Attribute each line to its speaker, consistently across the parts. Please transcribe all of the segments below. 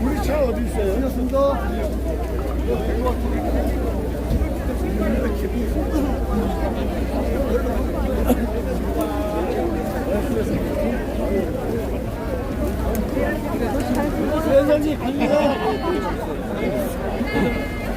Speaker 1: 우리 차 어디 있어요? 안녕하십니까. 선생님, 갑니다.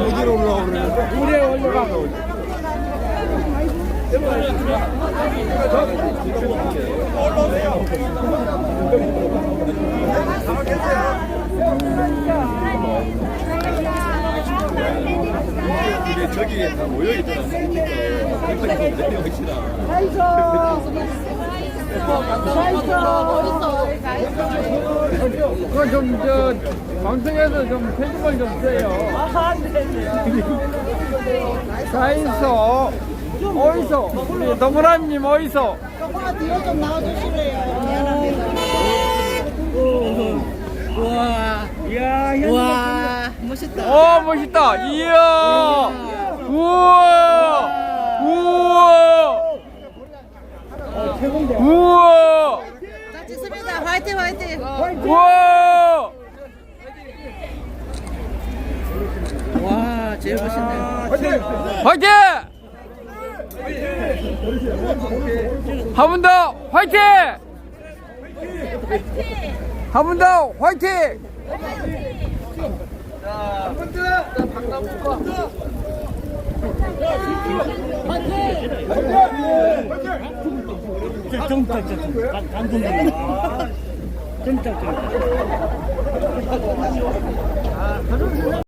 Speaker 1: 어디로 올라오고 그러는데?
Speaker 2: 물에 올려가.
Speaker 1: 근데 저기 다 모여 있잖아.
Speaker 2: 그거 좀, 저, 방송에서 좀 편집을 좀 주세요. 아, 네. 사인서, 어디서? 너무라님 어디서?
Speaker 3: 조금만 뒤로 좀 나와주실래요? 와, 멋있다.
Speaker 2: 어, 멋있다. 이야. 우와. 우와. 우와.
Speaker 3: 자, 찍습니다. 화이팅, 화이팅.
Speaker 2: 우와.
Speaker 3: 와, 제일
Speaker 2: 화이팅! 한번더 화이팅! 한번더 화이팅!
Speaker 1: 아,